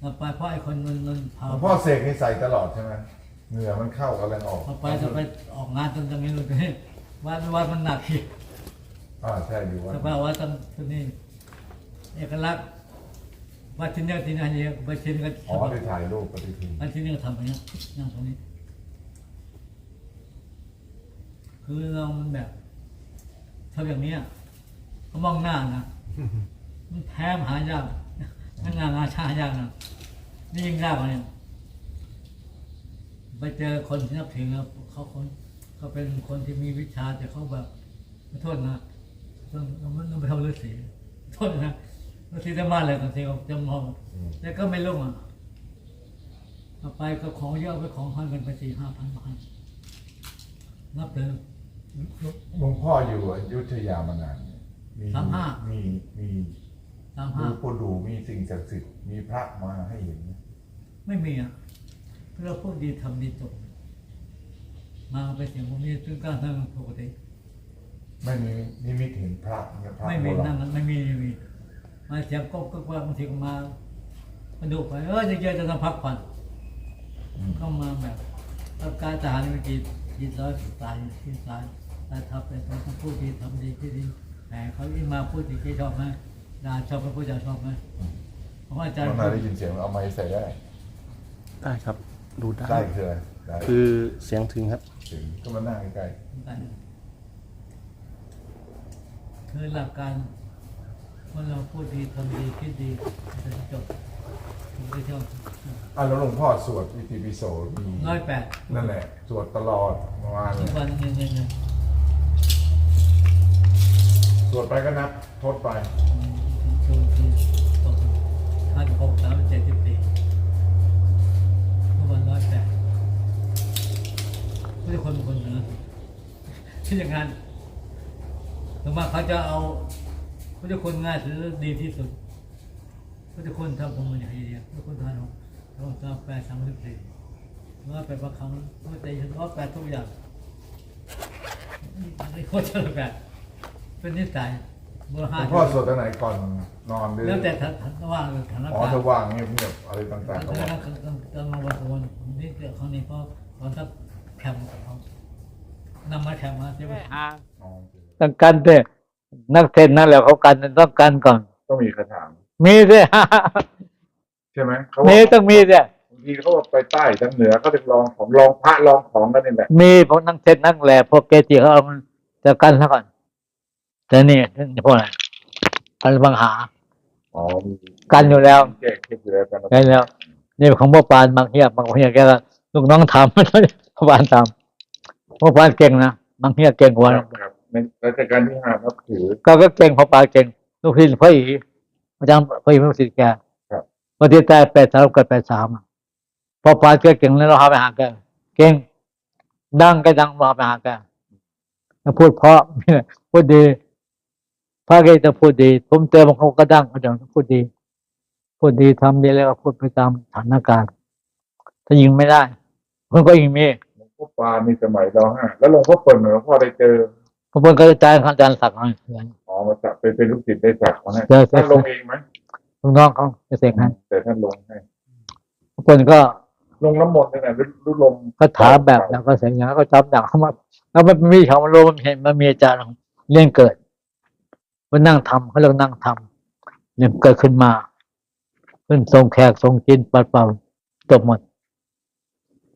เราไปเพราะไอ้คนมันมันเผาหลวงพ่อเสกนี่ใส่ตลอดใช่ไหมเหงื่อมันเข้ากำลังออกเราไปจะไปออกงานจนจะไม่รู้ตัวนี้วันวันมันหนักอีกอ่าใช่ดูว่าสภาพว่าต้องตัวนี้เอกลักษณ์ว่าชิ้นนี้ชิ้นนี้ว่าชิ้นก็อ๋อได้ถ่ายรูปปฏิทินว่าชิ้นนี้ก็ทำอย่างนี้นั่งตรงนี้ คือเรามันแบบทำอย่างเนี้ยเขามองหน้านะมันแพ้มหายาก นั่งงานงานชายากนะนี่ยิ่งยากกว่าเนี่ยไปเจอคนที่นับถือแล้วเขาคนเขาเป็นคนที่มีวิชาแต่เขาแบบขอโทษนะต้องต้องต้องไปทำฤาษีโทษนะฤาษีจะมาเลยบางทีเขาจะมองแต่ก็ไม่ลุ่งอะเอาไปก็ของเยอะไปของห้อยกันไปสี่ห้าพันบาทนับเลยหลวงพ่ออยู่อยุธยามานานเนี่ยมีสาม ห้ามีมีตามดูห้าปูดูมีสิ่งศักดิ์สิทธิ์มีพระมาให้เห็นไหมไม่มีอะเราพูดดีทำดีจบ มาไปเสียงผมนี่ตึ้งก้าวนั่งปกติไม่มีนิมิตเห็นพระเนี่ยพระไม่มีโบราณนั่งไม่มีไม่มีมาเสียงก็ก็ว่าบางทีก็มามาดูไปเออจะเจอจะทำพักผ่อนอืมก็มาแบบรับการทหารเมื่อกี้ยีร้อยตายที่ตายตายทับเป็นต้องพูดดีทำดีที่ดีแต่เขาอีมาพูดดีที่ชอบไหม ด่าชอบไหมพูดจาชอบไหมเพราะว่าอาจารย์น้องนายได้ยินเสียงเอาไม้ใส่ได้ได้ครับ ดูได้ ได้คืออะไรได้คือเสียงถึงครับ ถึงก็มานั่งใกล้คือหลักการว่าเราพูดดีทำดีคิดดีจะจบผมจะชอบๆอะแล้วหลวงพ่อสวดอิติปิโสมีร้อยแปดนั่นแหละ สวดตลอดประมาณทุกวันเงินเงินเงินสวดไปก็นับทดไป ชูทีตกห้าสิบหกสามสิบเจ็ดสิบสี่ทุกวันร้อยแปดไม่ใช่คนเป็นคนนือที่อย่างนั้นถึงมาเขาจะเอาเขาจะคนง่ายหรือดีที่สุดเขาจะคนทำผมมันอย่างเดียวเขาจะคนทำผมทำสามแปดสามสิบสี่ร้อยแปดประคำร้อยแปดร้อยแปดทุกอย่างนี่โคตรเจริญแบบเป็นนิสัย เบอร์หลห้าวงพ่อสวดตอนไหนก่อนนอนหรือแล้วแต่ฐานะว่างหรือฐานะอ๋อการถ้าว่างเงียบๆอะไรต่างๆก็ฐานะว่าการกำลังวันสวนนี่เกิดครั้งนี้เพราะตอนทักแคมป์ของเขานำมาแคมป์มาใช่ไหมอ๋อต้องกันเถอะนักเทนนั่นแหละเขากันต้องกันก่อน ต้องมีคาถามีสิใช่ไหมเขามีว่าต้องมีสิบางทีเขาไปใต้ทางเหนือเขาจะลองของลองพระลองของกันนี่แหละมีพวกนักเทนนั่งแหละพวกเกจิเขาเอามันจะกันซะก่อน แต่นี่พวกอะไรกันบังหา อ๋อมีกันอยู่แล้วแก้เคล็ดอยู่แล้วกันกันแล้ว นี่ของพ่อปานบางเฮียบางเฮียแกก็ลูกน้องทำพ่อปานทำพ่อปานเก่งนะบางเฮียเก่งกว่าครับครับในรัชกาลที่ห้านับถือ ก็ก็เก่งพ่อปานเก่ง ลูกพี่พ่ออีอาจารย์พ่ออีเป็นลูกศิษย์แกครับ วันที่แต่แปดสามเกิดแปดสามอะพ่อปานแกเก่งแล้วเราหาไปหาแกเก่ง ดังก็ดังเราหาไปหาแกแล้วพูดเพราะ พูดดี พระเกจะพูดดี ผมเจอบางคนก็ดังก็ดังพูดดี พูดดีทำดีแล้วก็พูดไปตามสถานการณ์ ถ้ายิงไม่ได้คนก็ยิงมีหลวงพ่อปานในสมัยเราห้าแล้วหลวงพ่อเปิ่นหลวงพ่อได้เจอพระพุทธก็จะจ่ายอาจารย์ศักดิ์ให้อ๋อมาจับเป็นเป็นลูกศิษย์ได้จับมาให้เจอเจอท่านลงเองไหมลูกน้องเขาจะเสกให้แต่ท่านลงให้พระพุทธก็ลงน้ำมนต์นี่แหละรุ่ลมก็ถามแบบแล้วก็เสกอย่างนั้นก็จำอย่างเขามาแล้วมันมีชาวโลมันเห็นมันมีอาจารย์เรื่องเกิด มันนั่งทำเขาเรียกนั่งทำเรื่องเกิดขึ้นมา ขึ้นทรงแขกทรงกินปัดเป่าจบหมด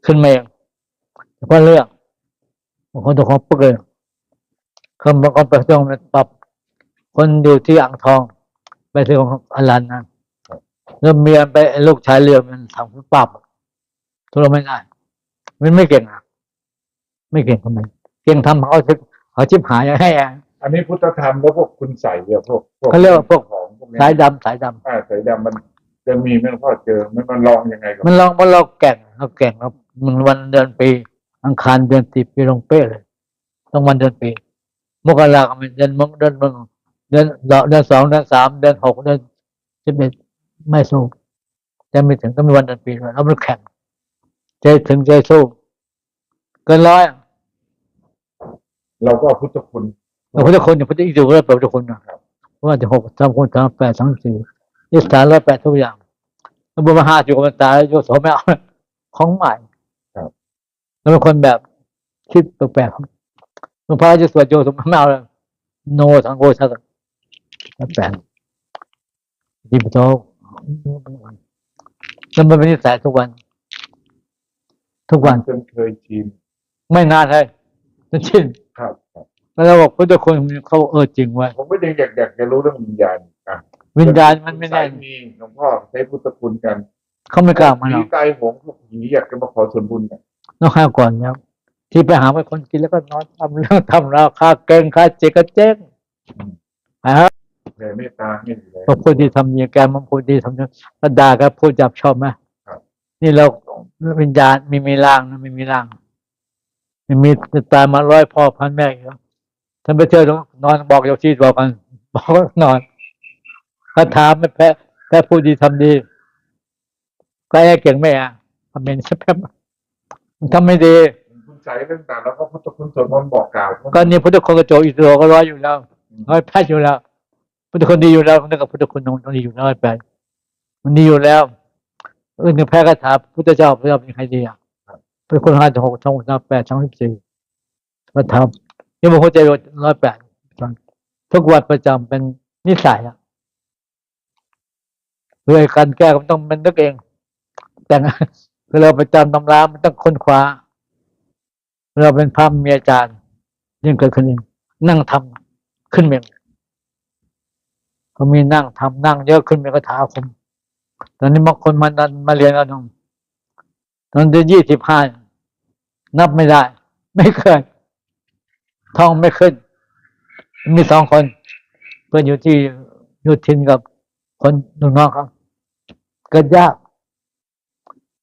ขึ้นมาเองเฉพาะเรื่องบางคนตัวของปึ๊กเลยคนบางคนไปตรงนั้นปรับคนอยู่ที่อ่างทอง ไปที่ของอลันนะแล้วเมียไปลูกชายเรือมันทำปรับทุเราไม่ได้มันไม่เก่งอะ ไม่เก่งทำไมเก่งทำเขาชิบเขาชิบหายให้อะ อันนี้พุทธธรรมแล้วพวกคุณใส่เนี่ยพวกเขาเรียกว่าพวก ของพวกนี้สายดำสายดำอ่าสายดำมันจะมีไหมหลวงพ่อเจอมันมันลองยังไงกับมันลองว่าเราแก่งเราแก่งเรามึงวันเดือนปี อังคารเดือนสิบปีลงเป๊ะเลยต้องวันเดือนปี มกราคมเดือนมกเดือนมึงเดือนเดือนสองเดือนสามเดือนหกเดือนสิบเอ็ดไม่สู้จะไม่ถึงก็มีวันเดือนปีด้วยแล้วมันแข่งใจถึงใจสู้เกินร้อยอะเราก็เอาพุทธคุณ เราพุทธคนอย่างพุทธอิจฉาเราเปิดพุทธคนนะครับเพราะว่าจะหกสามคนสามแปดสามสี่ยี่สิบสามร้อยแปดทุกอย่างแล้วบุญมาหาอยู่กับมันตายโยโสไม่เอาของใหม่ครับแล้วเป็นคนแบบคิดแปลกๆหลวงพ่อจะสวดโยโสไม่เอาเลยโนสังโฆชักแปลกที่พระโตแล้วมันเป็นนิสัยทุกวัน ทุกวันจนเคยชินไม่นานเลยจนชินครับครับ แล้วเราบอกพุทธคุณเขาบอกเออจริงไว้ยผมไม่ได้อยากอยากจะรู้เรื่องวิญญาณอะวิญญาณมันไม่แน่สายมีหลวงพ่อใช้พุทธคุณกันเขาไม่กล้ามาหรผีอกตายโหงพวกผีอยากจะมาขอส่วนบุญกันต้องห้ามก่อนครับที่ไปหาไปคนกินแล้วก็นอนทำเรื่องทำราวค่าเก่งค่าเจ๊ก็เจ๊งนะครับแผ่เมตตาให้อยู่แล้วพอพูดดีทำดีแกมันพูดดีทำดีก็ด่ากันพูดจับชอบไหมครับนี่เราวิญญาณไม่มีร่างนะไม่มีร่างไม่มีตายมาร้อยพ่อพันแม่อีกแล้ว ท่านไปเที่ยวนอนบอกเจ้าที่บอกกันบอกว่านอนถ้าถามไม่แพ้แพ้พูดดีทำดีก็ไอ้เก่งไม่อะทำเป็นใช่ไหมมันทำไม่ดีคุณใช้เรื่องต่างแล้วก็พุทธคุณสวดมนต์บอกกล่าวก็นี่พุทธคุณกระโจกอิสโรก็ร้อยอยู่แล้วร้อยแปดอยู่แล้ว พุทธคุณดีอยู่แล้วนึกกับพุทธคุณต้องดีอยู่ร้อยแปดมันดีอยู่แล้วเออหนึ่งแพ้กระถาพุทธเจ้าพระเจ้าเป็นใครดีอะเป็นคนห้าหกสองสามแปดสองสิบสี่พระธรรม ยังบอกหัวใจร้อยแปดทุกวันประจำเป็นนิสัยอะเพื่อการแก้ก็ต้องมันนึกเอง แต่คือเราประจำตำรามันต้องค้นคว้า เราเป็นพระมีอาจารย์ยิ่งเกิดขึ้นเองนั่งทำขึ้นเมงเขามีนั่งทำนั่งเยอะขึ้นเมงกระถาคมตอนนี้บางคนมานันมาเรียนแล้วน้องตอนที่ยี่สิบห้านับไม่ได้ ไม่เคย ท่องไม่ขึ้น มีสองคน เพื่อนอยู่ที่อยุทินกับคนนุ่นน้องเขาเกิดยาก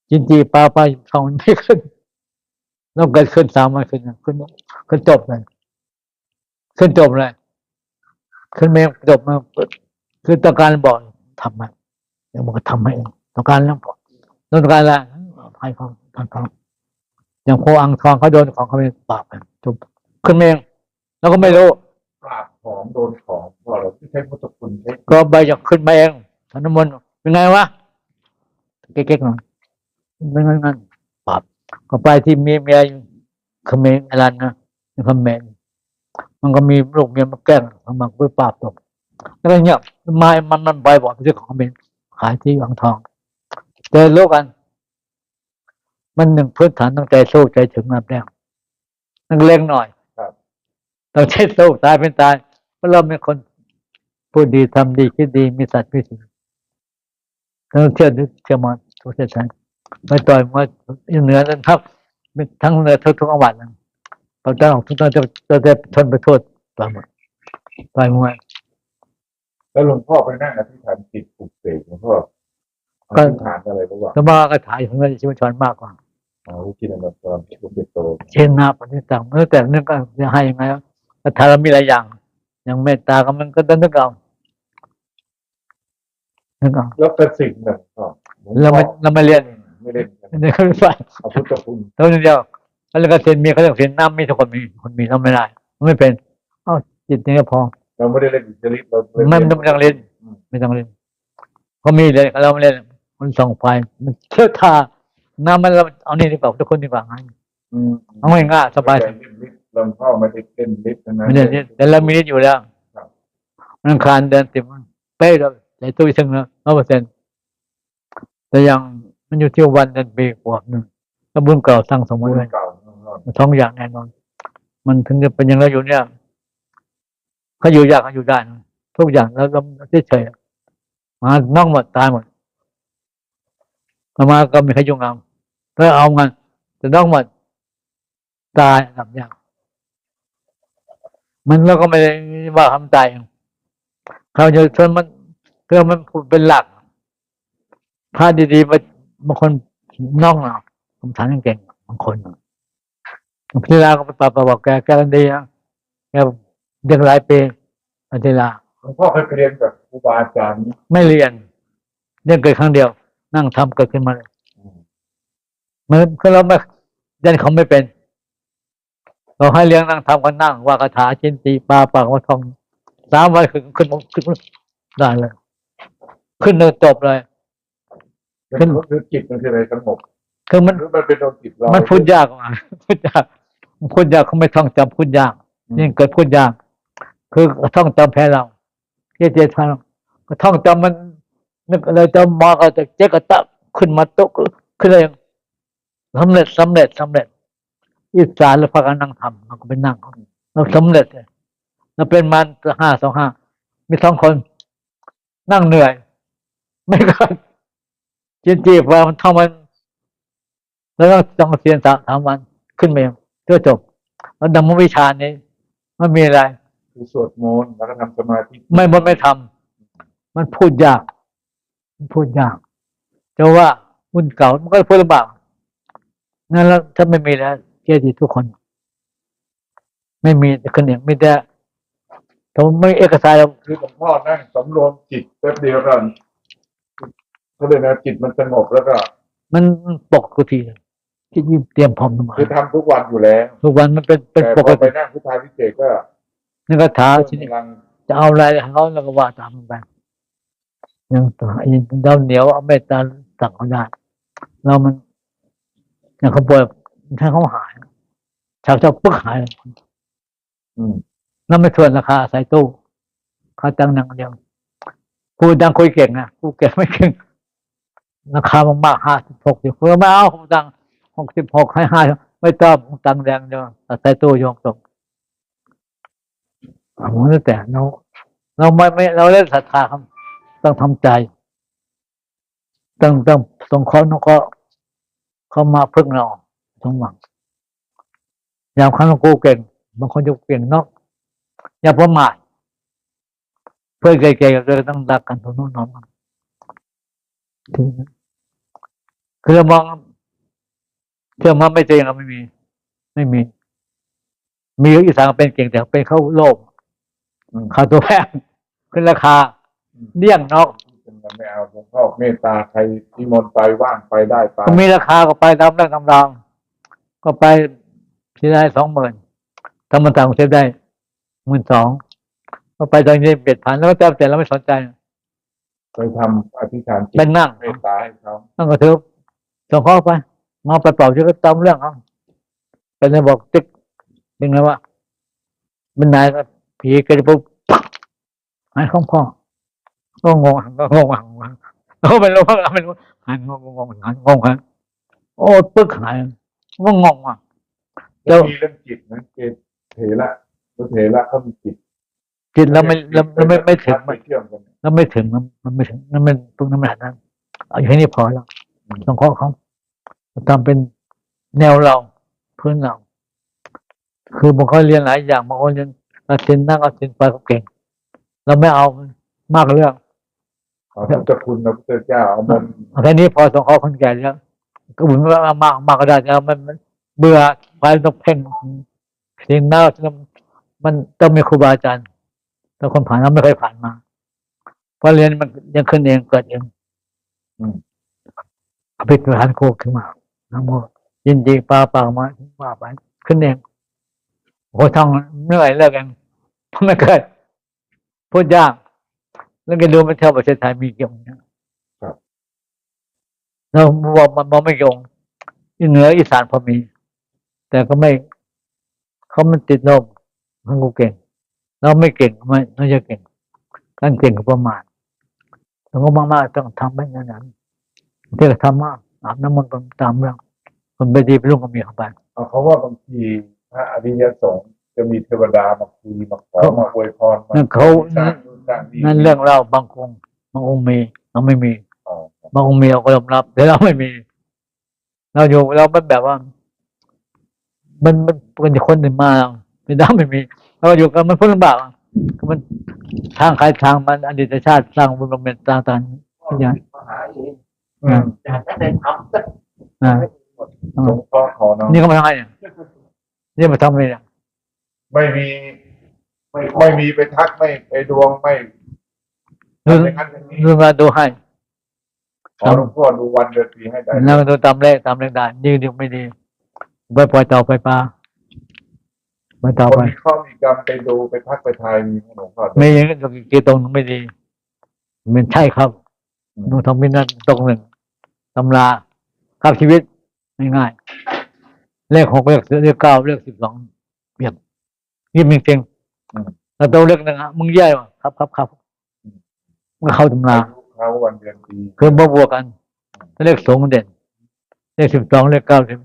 จินจีปลาไปท่องไม่ขึ้นต้องเกิดขึ้นสามวันขึ้นขึ้นขึ้นจบเลยขึ้นจบเลยขึ้นเมฆจบมาคือต้องการบอกทำมันเดี๋ยวมันก็ทำให้เองต้องการแล้วบอกต้องการอะไรให้เขาทำเขาอย่างโคอังทองเขาโดนของเขาไปปราบกันจบ ขึ้นเมฆแล้วก็ไม่รู้ปราบของโดนของพอเราที่ใช้พุทธคุณใช้ก็ใบจะขึ้นมาเองธนมนต์เป็นไงวะเก๊กๆหน่อยเป็นงั้นงั้นปราบก็ไปที่เมียเมียอยู่เขมรอะไรนะเขมรมันก็มีลูกเมียมาแกล้งมันมาไปปราบตกแล้วก็เงียบไม้มันมันใบบอกเรื่องของเขมรขายที่อ่างทองเจอโลกกัน มันหนึ่งพื้นฐานตั้งใจสู้ใจถึงนับแรกนักเลงหน่อยครับ ต้องใช้สู้ตายเป็นตายเพราะเราเป็นคนพูดดีทำดีคิดดีมีสัตว์มีสิ่งต้องเชื่อนึกเชื่อมันทุกเส้นทางไปต่อยมวยเหนือทั้งทัพทั้งเหนือทุกทุกจังหวัดนะตอนนั้นทุกตอนจะจะจะทนไปโทษต่อยหมดต่อยมวยแล้วหลวงพ่อไปนั่งอธิษฐานจิตปลุกเสกหลวงพ่ออธิษฐานอะไรรู้ว่าแล้วมากระถ่ายของเงินชีวิตชนมากกว่าอ๋อที่นั่นตอนที่ผมเป็นโตเช่นนาปฏิตังเมื่อแต่นึกก็จะให้ยังไง วะกระถาเรามีหลายอย่าง อย่างเมตตาก็มันก็ต้องนึกเอานึกเอาแล้วกระสิงเนี่ยหลวงพ่อเราไม่เราไม่เรียนไม่เล่นกันไม่ได้ไม่ฟังเอาพุทธคุณเท่านั้นเดียวแล้วก็เซ็นมีเขาต้องเซ็นน้ำมีทุกคนมีคนมีต้องไม่ได้มันไม่เป็นเอ้าจิตนี้ก็พอ เราไม่ได้เล่นอิทธิฤทธิ์เราไม่ไม่ต้องเล่นไม่ต้องเล่นเขามีเลยเราไม่เล่นมันส่องไฟมันเชื่อทาน้ำมันเราเอานี่ดีกว่าทุกคนดีกว่าง่ายอืมเอาง่ายๆสบาย ไม่ได้เล่นฤทธิ์หลวงพ่อไม่ได้เล่นฤทธิ์นะไม่ได้นี่แต่เรามีนิดอยู่แล้วครับมันคานเดินติดมันเป๊ะเลยใจตู้ถึงแล้วร้อยเปอร์เซ็นต์แต่ยังมันอยู่ที่วันเดือนปีกว่าหนึ่งถ้าบุญเก่าสร้างสมมบุติญไว้เก่าสองอย่างแน่นอน มันถึงจะเป็นอย่างเราอยู่เนี่ยเขาอยู่ยากเขาอยู่ได้นะทุกอย่างแล้วเราเฉยๆมาน้องหมดตายหมดต่อมาก็มีใครยุ่งเอาถ้าเอามันจะน้องหมดตายอันดับยาก มันเราก็ไม่ได้ว่าคำตายเองเขาจะชวนมันเพื่อมันเป็นหลักพาดีๆมาบางคนน้องเราคำถามเก่งๆบางคนน่ะพี่ลาก็ไปปรับบอกแกแกกันดีนะแกเด็กหลายปีอาทิลาหลวงพ่อเคยไปเรียนกับครูบาอาจารย์นี่ไม่เรียนเรียนเกิดครั้งเดียว นั่งทำเกิดขึ้นมาเลยอืมมันคือเราไม่เรียนเขาไม่เป็น เราให้เลี้ยงนั่งทำกันนั่งว่าคาถาชินตีปลาปากว่าทองสามวันขึ้นขึ้นขึ้นได้เลย ขึ้นเลยจบเลยขึ้นคือจิตมันคืออะไรสงบคือมันหรือมันเป็นโดนจิตเรามันพูดยากอะพูดยากมันพูดยากเขาไม่ท่องจำพูดยากยิ่งเกิดพูดยาก คือท่องจำแพ้เราเจเจทันก็ท่องจำมันนึกอะไรจะมาก็จะเจ๊กะตะขึ้นมาโต๊ะขึ้นเลยสำเร็จสำเร็จสำเร็จ อิสานแล้วพากันนั่งทำเราก็ไปนั่งเราสำเร็จเลยเราเป็นมันห้าสองห้ามีสองคน นั่งเหนื่อย ไม่กันจีนจีบว่ามันเท่ามัน แล้วก็ต้องเรียนสามสามวันขึ้นไปเพื่อจบแล้วดำวิชานี้ไม่มีอะไรคือสวดมนต์แล้วก็ทำสมาธิไม่บนไม่ทำมันพูดยาก มันพูดยากจะว่ารุ่นเก่ามันก็พูดลำบากนั่นแล้วถ้าไม่มีแล้ว เจดีทุกคน ไม่มีคนอย่างไม่ได้ถ้าไม่เอกสารเราคือหลวงพ่อนั่งสำรวมจิตแป๊บเดียวก็เขาเลยกนะจิตมันสงบแล้วก็ มันมันปกติที่ยิ่งเตรียมพร้อมมาคือทำทุกวันอยู่แล้วทุกวันมันเป็นเป็นแต่ปพกอไปตินั่งพุทธาพิเศษกก็นี่ก็ถามทีนี้กำลังจะเอาอะไรเขาเราก็ว่าตามมันไปยังต่อไอ้ดาวเหนียวเอาเมตตาสั่งเขาได้เรามันอย่างเขาป่วย ถ้าเขาหายชาวชาวปึ๊กหายเลยอืมแล้วไม่ทวนราคาใส่ตู้เขาตังค์นังเดียวพูดดังคุยเก่งนะพูดเก่งไม่เก่งราคามากๆห้าสิบหกสิบเพื่อไม่เอาผมตังหกสิบหกให้ห้าไม่ต้องผมตังแดงเดียวใส่ตู้โยงตกผมแล้วแต่เราเราไม่ไม่เราเล่นศรัทธาครับต้องทำใจ ต้องต้องสงเคราะห์นก็เขามาพึ่งเรา สมหวังอย่างครั้งหลวงกูเก่งบางคนจะเก่งนอกอย่าประมาทเพื่อนเก่งๆเราต้องรักกันทุนน้องกันถึงนะคือเรามองเชื่อมาไม่เจริงเราไม่มี ไม่มี มีอีสานเป็นเก่งแต่เป็นเข้าโลกอืมเขาตัวแพงขึ้นราคาเลี่ยงนอกเป็นกันไม่เอาหลวงพ่อเมตตาใครที่มนต์ไปว่างไปได้ไปก็มีราคาก็ไปตามเรื่องตำรอง ก็ไปที่ได้สองหมื่นถ้ามันต่างประเทศได้หมื่นสองก็ไปตอนนี้เบ็ดพันแล้วก็แต่แต่เราไม่สนใจไปทำอธิษฐานจิเป็นตนั่งเมตตาให้เขานั่งก็เถอะส่งเข้าไปมาไปเป่าชื่อก็ตามเรื่องเขาเป็นไงบอกติ๊กเป็นไงวะเป็นนายก็ผีก็จะปุ๊บหายของพ่อก็งงก็งงหังก็ไม่รู้ว่าไม่รู้หันงงงงหันงงหันโอ้ปึ๊กหาย ก็งงอะแล้แล้ววมีเรื่องจิตนะเกศเถระพระเถระเขามีจิตจิตเราไม่เราเราไม่ไม่ถึงไม่เชื่อมกันเราไม่ถึงมันมันไม่ถึงนั่นมันตรงนั้นมันนั้นเอาอย่างนี้พอแล้วต้องขอเขาทำเป็นแนวเราพื้นเรา คือบางคนเรียนหลายอย่างบางคนเรียนอาศินนั่งอาศินไปก็เก่ง เราไม่เอามากเรื่องขอท่านเจ้าคุณพระพุทธเจ้าเอามนต์แค่นี้พอส่งเขาคนแก่แล้ว ก็หมือนว่ามากมากก็ได้แต่มันมันเบื่อไปต้องเพ่งสิ่งน่ามันต้องมีครูบาอาจารย์แต่คนผ่านเราไม่เคยผ่านมาเพราะเรียนมันยังขึ้นเองเกิดเองอภิธานโคกขึ้นมานะโมยินดีปาปากมาว่าไปขึ้นเองโอ้ท่องเหนื่อยเลิกเองไม่เคยพูดยากแล้วก็ดูมันเท่าประเทศไทยมีเกี่ยวเนี่ย เราบอกมันมองไม่โยงอีเหนืออีสานพอมี แต่ก็ไม่เขามันติดลมเขากูเก่ง เราไม่เก่งไม่ไม่จะเก่งการเก่งก็ประมาทเราก็มากๆต้องทำให้อย่างนั้นที่เราทำมากอาบน้ำมนต์ตามเรื่องคนไปดีไปรุ่งก็มีเข้าไปเอาเขาว่าบางทีพระอริยสงฆ์จะมีเทวดามาคุยมาขอมาอวยพรมานั่นเขาสร้างนู่นสร้างนี่นั่นเรื่องเราบางองค์บางองค์มีเราไม่มีอ๋อ บางองค์มีเราก็ยอมรับแต่เราไม่มี เราอยู่เรามันแบบว่า มันมันเป็นคนหนึ่งมาไม่ได้ไม่มีเราอยู่กันมันพ้นลำบากอะก็มันทางใครทางมันอดีตชาติสร้างบุญบำเพ็ญต่างต่างๆทุกอย่างมหาเองอืมอยากจะได้ทำสักนะหลวงพ่อขอเนาะนี่ก็มาทำไงเนี่ยนี่มาทำอะไรเนี่ยไม่มี ไม่ไม่มีไปทักไม่ไปดวงไม่ดูทำอย่างนั้นอย่างนี้ดูมาดูให้ ขอหลวงพ่อดูวันเดือนปีให้ได้แล้วดูตามเลขตามเลขได้ดีดีไม่ดีไปปล่อยต่อไปปลาไปต่อคนไปมีข้อมีกรรมไปดูไปทักไปทายมีหลวงพ่อไม่อย่างนั้นกี่ตรงไม่ดี มันใช่ครับอืมดูทำมินันตรงหนึ่งตำราขับชีวิตง่ายๆเลขหกเลขเลขเก้าเลขสิบสองเปรียบนี่มึงจริงอืมแล้วตัวเลขหนึ่งอะมึงแย่ว่ะครับครับครับมันเข้าตำราอายุ เขาวันเดือนปีคือมาบวกกัน เลขสองเด่น เลขสิบสองเลขเก้าสิบ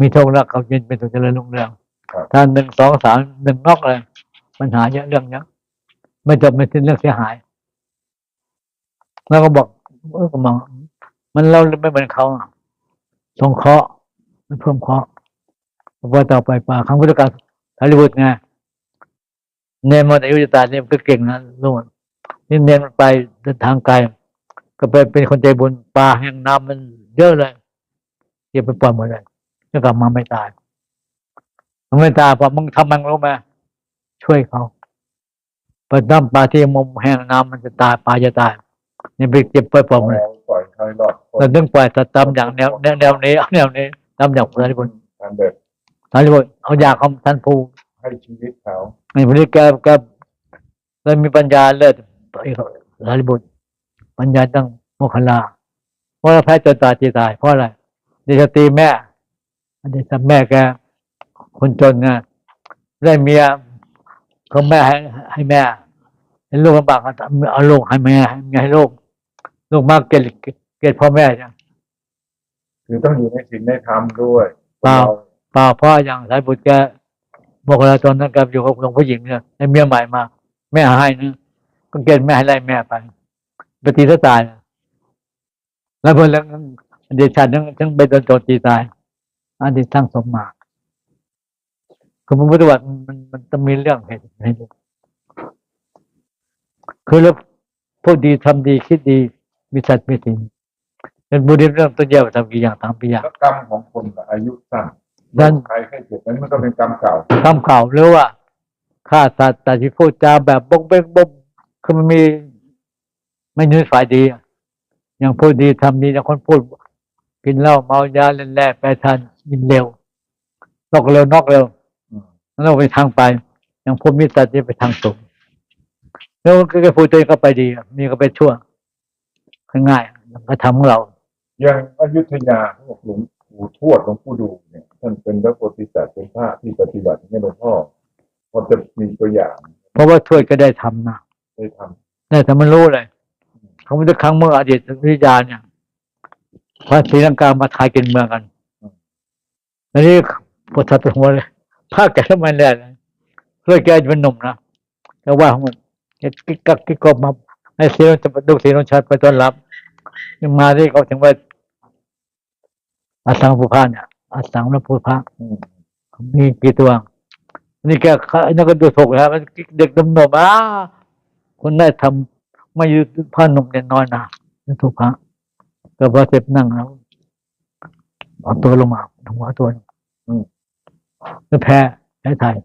มีโชคลาภเขาเย็นเป็นสุขเจริญรุ่งเรืองถ้าหนึ่งสองสามหนึ่งนอกเลยปัญหาเยอะเรื่องเยอะไม่จบไม่สิ้นเรื่องเสียหาย แล้วก็บอกเออก็มองมันเราไม่เหมือนเขาอะสงเคราะห์ไม่เพิ่มเคราะห์เพราะว่าต่อไปป่าครั้งพุทธกาลฮอลลีวูดไงเนมหมดอายุจะตายเนี่ยมันก็เก่งนะลูกนี่ เนมมันไปเดินทางไกลก็ไปเป็นคนใจบุญปลาแห่งน้ำมันเยอะเลยเก็บไปปล่อยหมดเลยแล้วกลับมาไม่ตายมันไม่ตายเพราะมึงทำมันรู้ไหมช่วยเขาไปน้ำปลาที่มุมแห่งน้ำมันจะตายปลาจะตายนี่ไปเก็บไปปล่อยหมดเลยเราปล่อยเขาให้รอดเราดึงปล่อยแต่ตามอย่างแนวแนวแนวนี้แนวนี้ตามอย่างสารีบุตรทำแบบสารีบุตรเอาอยากของท่านผู้ให้ชีวิตเขาในพวกนี้แกแกเลยมีปัญญาเลิศ ไอ้สารีบุตรปัญญาตั้งโมคคลลาเพราะเราแพ้จนตายจีตาย เพราะอะไรเดชตีแม่เดชแม่แกคนจนไงได้เมียเขาแม่ให้ให้แม่ให้ลูกลำบากก็เอาลูกให้แม่ให้เมียให้ลูกลูกมากเกลียดเกลียดพ่อแม่จ้ะคือต้องอยู่ในศีลในธรรมด้วยเปล่าเปล่าเพราะอย่างสายบุตรแกบอกเราตอนนั้นแกอยู่กับหลวงผู้หญิงเนี่ยให้เมียใหม่มา แม่ให้นะ ก็เกณฑ์แม่ให้ไล่แม่ไปไปตีซะตายนะแล้วพอแล้วเดชชันทั้งทั้งไปโดนโจมตีตายอันที่ทั้งสมมาคือพระพุทธวัตรมันมันต้องมีเรื่องเหตุให้ดูคือแล้วพูดดีทำดีคิดดี มีสัตว์มีสิ่งเป็นบุญเรื่องต้นแยกทำกี่อย่างทำกี่อย่างแล้วกรรมของคนน่ะอายุสั้นนั่นใครแค่เจ็บนั้นมันก็เป็นกรรมเก่าคำข่าวหรือว่าฆ่าสัตว์แต่ที่พูดจาแบบบงเบงบง คือมันมีไม่นึกฝ่ายดีอะอย่างพูดดีทำดีอย่างคนพูด กินเหล้าเมายาเล่นแร่แปรทันกินเร็วนอกเร็วนอกเร็วอืมแล้วไปทางไปอย่างพูดมิตรสัตว์จะไปทางสูงแล้วก็พูดตัวเองก็ไปดีอะนี่ก็ไปชั่วง่ายๆก็ทำของเราอย่างอยุธยาเขาบอกหลวงปู่ทวดหลวงปู่ดูเนี่ยท่านเป็นพระโพธิสัตว์เป็นพระที่ปฏิบัติให้หลวงพ่อพอจะมีตัวอย่าง เพราะว่าช่วยก็ได้ทำนะ ได้ทได้แต่มันรู้เลยเขาไม่ได้ครั้งเมื่ออดีตวิทยาเนี่ยพระศรีลังกามาทายกินเมืองกันแล้วนี่ปวดทัดหัวเลยภาคแกทำไมแล่เลยเพื่อแกจะเป็นหนุ่มนะแต่ว่าของมันกิ๊กกักกิ๊กกบมาให้เสียจะดูเสีนชัดไปต้อนรับยังมาที่เขาถึงว่าอาสังผู้พาเนี่ยอาสังและผู้พามีกี่ตัวนี่แกนั่นก็ดูถูกแล้วมันเด็กหนุ่มอะ คนได้ทำไม่อยู่ผ้าหนุ่มเนี่ยน้อยนะนี่ถูกพระก็พอเจ็บนั่งแล้วเอาตัวลงมาหัวตัวลงแล้วแพ้แพ้ไทย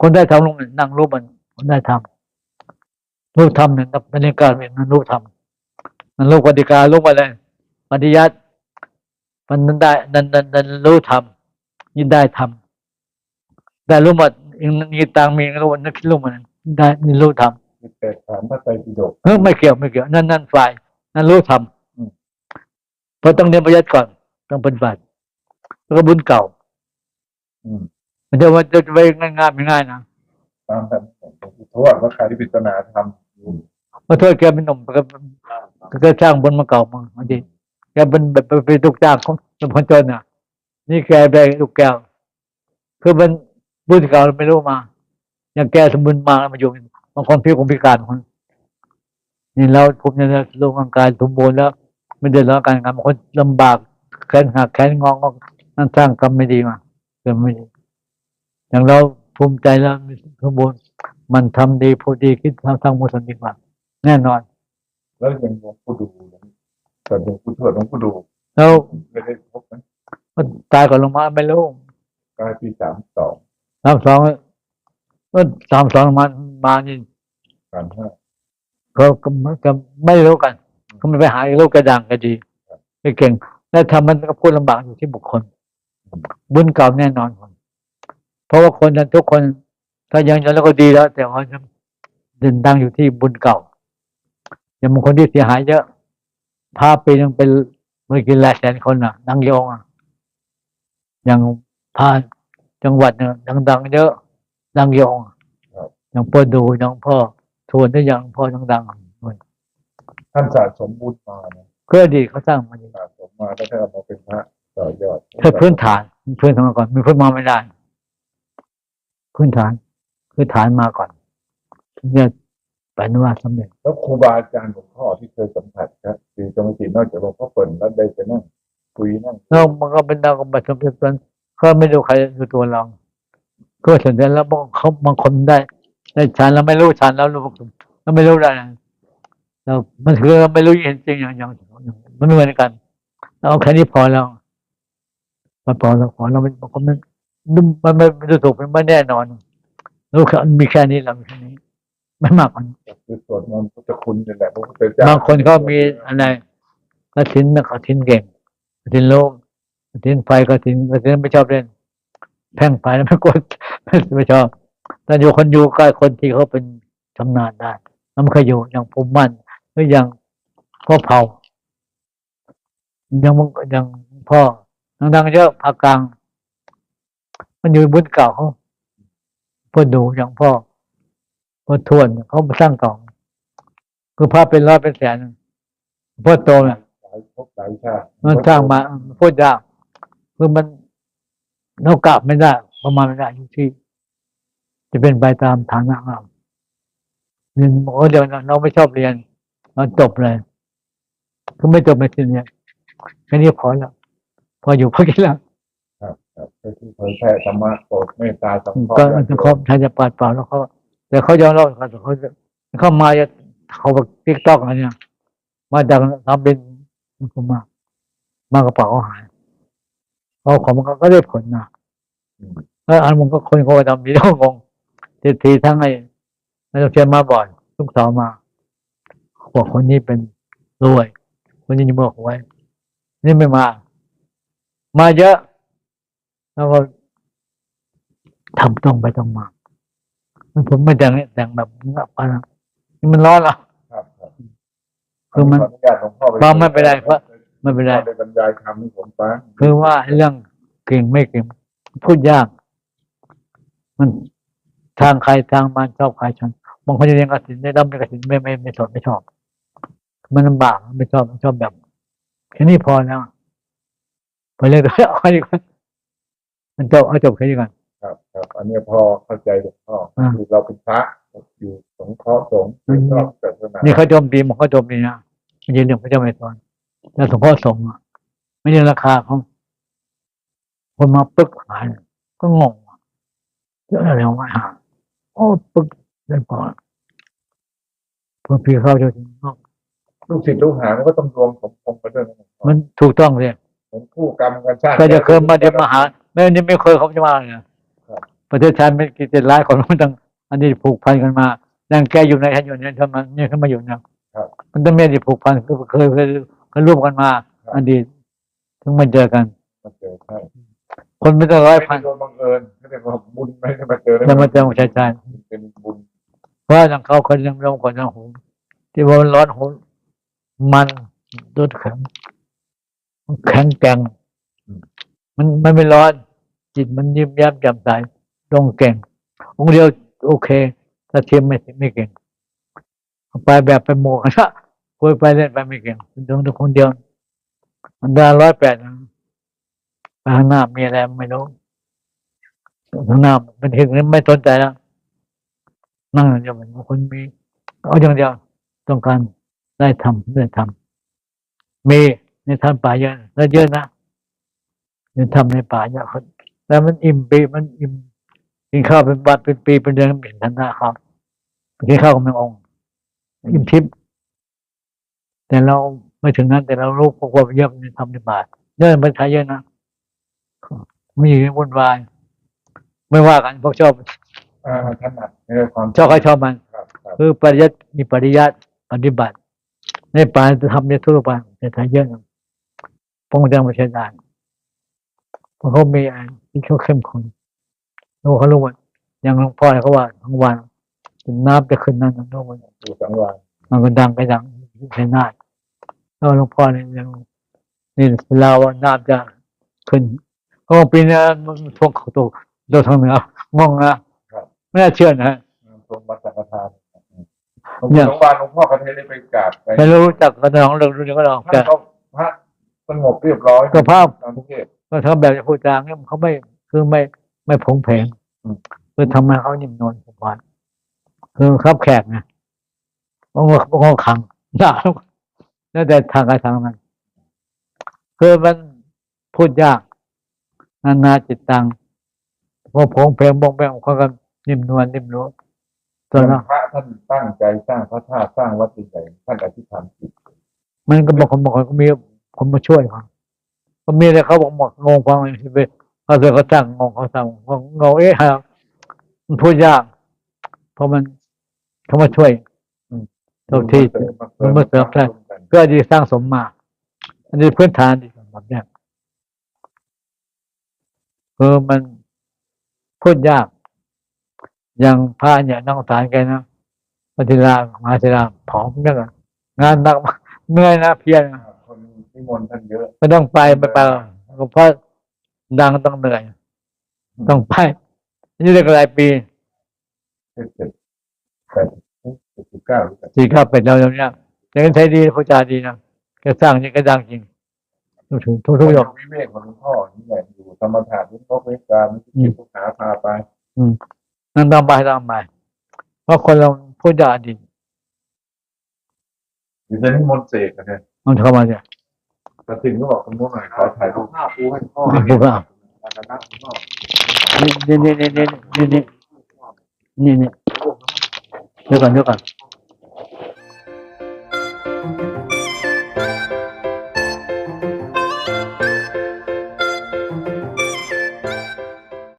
คนได้ทำลงเนี่ยนั่งรูปมัน คนได้ทำรูปทำเนี่ยนับเป็นการเป็นนั่นรูปทำนั่นรูปปฏิการรูปอะไรปฏิยัติมันนั้นได้นั่นนั่นนั่นรู้ทำยิ่งได้ทำได้รู้หมดอีกมีตังมีรู้วันนึกคิดรู้มันได้นี่รู้ทำ คือแต่ฐานพระไตรปิฎกเออไม่เกี่ยวไม่เกี่ยวนั่นนั่นฝ่าย นั่นรู้ทอืมำเพราะต้องเรียนประหยัดก่อนต้องปฏิบัติแล้วก็บุญเก่า อืมมันจะว่าจะไปง่ายง่ายไม่ง่ายนะตามแบบของหลวงปู่ทวดว่าใครที่ปริศนาธรรมอยู่เพราะถ้าแกเป็นหนุ่มก็ก็จ้างบนมาเก่ามาบางทีแกเป็นแบบเป็นลูกจ้างของเป็นคนจนอะ นี่แกได้ลูกแก้วคือมันบุญเก่าไม่รู้มา อย่างแกสมบูรณ์มามาอยู่ บางคนพิกลพิการคนนี่เราผมเนี่ยร่างกายสมบูรณ์แล้ว ไม่เดือดร้อนการงานบางคนลำบากแขนหักแขนงองก็นั่นสร้างกรรมไม่ดีมาเกิดไม่ดีอย่างเราภูมิใจแล้วมีสมบูรณ์มันทำดีพูดดีคิดทำทางมุสลิมดีกว่าแน่นอน แล้วยังหลวงปู่ดูเนี่ยแต่หลวงปู่ทวดหลวงปู่ดูแล้วไม่ได้พบนะมันตายก่อนลงมาไม่รู้กลายปีสามสองสามสอง เมื่อสามสองมามานี่สามห้าเขาก็ก็ไม่รู้กันเขาไม่ไปหาลูกกระดังก็ดีไม่เก่ง แล้วทำมันก็พูดลำบากอยู่ที่บุคคล บุญเก่าแน่นอนคนเพราะว่าคนนั้นทุกคน ถ้ายังจะแล้วก็ดีแล้ว แต่ว่าเด่นดังอยู่ที่บุญเก่า อย่างบางคนที่เสียหายเยอะพาปีนึงเป็นเมื่อกินหลายแสนคนอะนังยองอะอย่างพาจังหวัดเนี่ยดังๆเยอะ ดังยองอะอย่างพ่อดูอย่างพ่อทวนได้อย่างพ่อดังๆท่านสะสมบุญมานะก็อดีตเขาสร้างมาดีสะสมมาแล้วท่านเอามาเป็นพระต่อยอดแค่พื้นฐานพื้นฐานมาก่อนมีพื้นมาไม่ได้ พื้นฐานคือฐานมาก่อนถึงจะไปนว่าสำเร็จแล้วครูบาอาจารย์หลวงพ่อที่เคยสัมผัสครับคือจงจิตนอกจากหลวงพ่อเปิ่นแล้วได้จะนั่งคุยนั่งแล้วมันก็เป็นดาวกบัตสมเด็จนั้นเขาไม่ดูใครดูตัวเรา ก็สนใจแล้วบางเขาบางคนได้ได้ฌานแล้วไม่รู้ฌานแล้วรู้แล้วไม่รู้ได้เรามันคือเราไม่รู้เห็นจริงอย่างอย่างอย่างมันไม่เหมือนกันเราแค่นี้พอแล้วมันพอแล้วพอเราไม่บางคนมันมันไม่ไม่ดูถูกมันไม่แน่นอนรู้แค่มีแค่นี้เรามีแค่นี้ไม่มากกว่าคือสวดมนต์พุทธคุณนี่แหละพระพุทธเจ้าบางคนเขามีอะไรกระถินนะกระถินเก่งกระถินโลกกระถินไฟกระถินกระถินไม่ชอบเล่น แพ่งไฟแล้วไม่กดไม่ชอบแต่อยู่คนอยู่ใกล้คนที่เขาเป็นชำนาญได้แล้วมันเคยอยู่อย่างภูมิมั่นหรืออย่างพ่อเผาอย่างมึงอย่างพ่อดังๆเยอะภาคกลาง มันอยู่บนเก่าเขาพ่อดูอย่างพ่อพ่อทวนเขามาสร้างต่อคือพระเป็นร้อยเป็นแสนพ่อโตเนี่ยหลายภพหลายชาติมันสร้างมามันพูดยากคือมัน เรากลับไม่ได้ ประมาณไม่ได้อยู่ที่ จะเป็นไปตามฐานะเราเรียนหมอเดียวเราไม่ชอบเรียนเราจบเลยคือไม่จบไม่สิ้นเนี่ยแค่นี้พอแล้วพออยู่พอกินแล้วครับครับก็คือเผยแพร่ธรรมะโปรดเมตตาสังเคราะก็ห์มันจะครบท่านจะปาดเปล่าแล้วเขาแต่เขายอมรับเขาเขาเขามาจะเขาบอกติ๊กต็อกอะไรเนี่ย มาจากทำเป็นผมมา มากระเป๋าเขาหาย เขาของมันก็ได้ผลนะอืมแล้วอันมันก็คนเขาก็ทำดีแล้วงงทีทีทั้งไอ้นายกเชียนมาบ่อยทุกสาวมาเขาบอกคนนี้เป็นรวย คนนี้บอกไว้นี่ไม่มา มาเยอะ แล้วก็ทำตรงไปตรงมาผมไม่แต่งแต่งแบบงับไปนะนี่มันร้อนเหรอครับครับคือมันขออนุญาตหลวงพ่อไปฟังไม่เป็นไรเพราะ ไม่เป็นไรได้บรรยายธรรมให้ผมฟังคือว่าเรื่องเก่งไม่เก่งพูดยาก มันทางใครทางมันชอบใครชนบางคนจะเรียนกสินได้ดำเรียนกสินไม่ไม่ไม่สนไม่ชอบ มันลำบากไม่ชอบไม่ชอบแบบแค่นี้พอแล้วไปเรียนก็เอาแค่นี้ก่อนมันจบเอาจบแค่นี้ก่อนครับครับ อันนี้พอเข้าใจหลวงพ่ออ่าคือเราเป็นพระอยู่สงเคราะห์สงฆ์อืมชอบศาสนานี่เขาโจมตีมันเขาโจมตีนะไม่ใช่เรื่องพระเจ้าไม่สอน แต่สงฆ์ก็ส่งฆ์อะไม่ใช่ราคาของคนมาปึ๊กหายก็งงอะเยอะอะไรของมันหาโอ้ปึ๊กได้พอพอพี่เข้าจะถึงลูกศิษย์ลูกหามันก็ต้องรวมสมพงษ์กันด้วยนะหลวงพ่อมันถูกต้องเลยเหมือนคู่กรรมกันชาติก็จะเคยมาเดี๋ยวมาหาไม่นี่ไม่เคยเขาจะมาเลยประเทศชาติไม่กี่เจ็ดล้านคนมันต้องอันนี้ผูกพันกันมาอย่างแกอยู่ในแค่อยู่เนี่ยทำไมเนี่ยขึ้นมาอยู่เนี่ยมันต้องมีที่ผูกพันคือเคยเคย เคยร่วมกันมา อดีตถึงมาเจอกันมาเจอใช่คนไม่ต้องร้อยไม่พัได้นโดนบังเอิญไม่ได้ว่าบุญไม่ได้มาเจอจะมาเจอของชายชายเป็นบุญเพราะอย่างเขาคนยังลงคนยังหูที่ว่ามันร้อนหูมันดุดแข็งมันแข็งแกร่งมันมันไม่ร้อน จิตมันยิ้มแย้มแจ่มใสลงเก่งองค์เดียวโอเค ถ้าเทียมไม่ไม่เก่งไปแบบไปโมกันนะ คุยไปเล่นไปไม่เก่งดวงทุกคนเดียว มันได้ร้อยแปดนะไปข้างหน้ามีอะไรไม่รู้ข้างหน้ามันถึงไม่สนใจแล้วนั่งอย่างเดียวเหมือนคนมีเอาอย่างเดียวต้องการได้ทำได้ทำมีในท่านป่าเยอะแล้วเยอะนะยังทำในป่าเยอะคนแต่มันอิ่มปีมันอิ่มกินข้าวเป็นวันเป็นปีเป็นเดือนไม่เห็นทันหน้าเขากินข้าวกับแมงอง อิ่มทิพย์ แต่เราไม่ถึงนั้นแต่เรารู้พวกว่าเยอะมันทำในป่าเยอะมันใช้เยอะนะไม่อยู่ในวุ่นวาย ไม่ว่ากันพวกชอบอ่าถนัดในเรื่องความชอบใครชอบมันครับครับคือปริยัติมีปริยัติปฏิบัติ ในป่าจะทำในทั่วไปแต่ถ้าเยอะนะปงยังไม่ใช่ได้เพราะเขามีอะไรที่เขาเข้มข้นรู้เขารู้ว่าอย่างหลวงพ่อเนี่ยเขาว่าทั้งวันจนน้ำจะขึ้นนั่นนั่นโน้นอยู่สังวรมันก็ดังไปดังใช่นาด แล้วหลวงพ่อเนี่ยยังนี่เราว่าน้ำจะขึ้นก็ปีนี้มันท่วมเขาตัวตัวทางเหนืองงนะครับไม่น่าเชื่อนะตรงวัดสังฆทานหลวงเนี่ยพ่อหลวงพ่อกันให้ได้ไปกราบไปไม่รู้จักกระนองเรื่องนี้ก็ลองท่าแต่นก็พระสงบเรียบร้อยก็ภาพตามเทศก็ทำแบบจะพูดจางเนี่ยเขาไม่คือไม่ไม่ผงเพงอืมคือทำให้เขานิ่มนวลสบายคือครับแขกไงบางคนบางคนขังด่า แล้วแต่ทางใครทางมันคือมันพูดยาก นานาจิตตังพอผงเพลงบงเพลงเขาก็นิ่มนวลนิ่มนวลตัส่ววนเนาะพระท่านตั้งใจสร้างพระธาตุสร้างวัดใหญ่ๆท่านอธิษฐานจิตมันก็บางคนบางคนก็มีคนมาช่วยเขาก็มีแต่เขาบอกหมดงงฟังไปเขาเสือเขาสั่งงงเขาสั่งงงงงเอ๊ะฮะมันพูดยากเพราะมันเขามาช่วยเท่าที่มันมาเสริมได้ เพื่อที่สร้างสมมาอันนี้พื้นฐานดีแบบเนี้ยคือมันพูดยาก อย่างพระเนี่ยน้องสารแกนะปฏิลามหาศิลาผอมเนี่ยอะงานหนักมากเหนื่อยนะเพลียนะคนนิมนต์ท่านเยอะไม่ต้องไปไม่ไปหรอกเพราะดังต้องเหนื่อย ต้องไปอายุได้หลายปีเสร็จเสร็จแปดสิบสิบเก้าหรือแปดสี่ข้าเป็ดเราอย่างเนี้ย อย่างนี้ใช้ดีพูดจาดีนะแกสร้างนี่ก็ดังจริงทุกทุกทุกทุกอย่างวิเวกของหลวงพ่อนี่แหละอยู่ธรรมถาตุนกเวกาไม่คิดลูกหาพาไปนั่นต้องไปต้องไปเพราะคนเราพูดจาดีอยู่ในนิมนต์เสกนะเนี่ยมันเข้ามาเนี่ยแต่ถึงก็บอกคุณพ่อหน่อยขอถ่ายรูปภาพปูให้พ่อพูดว่าแล้วก็นั่งคุณพ่อนี่นี่นี่นี่นี่นี่นี่นี่เดี๋ยวก่อนเดี๋ยวก่อน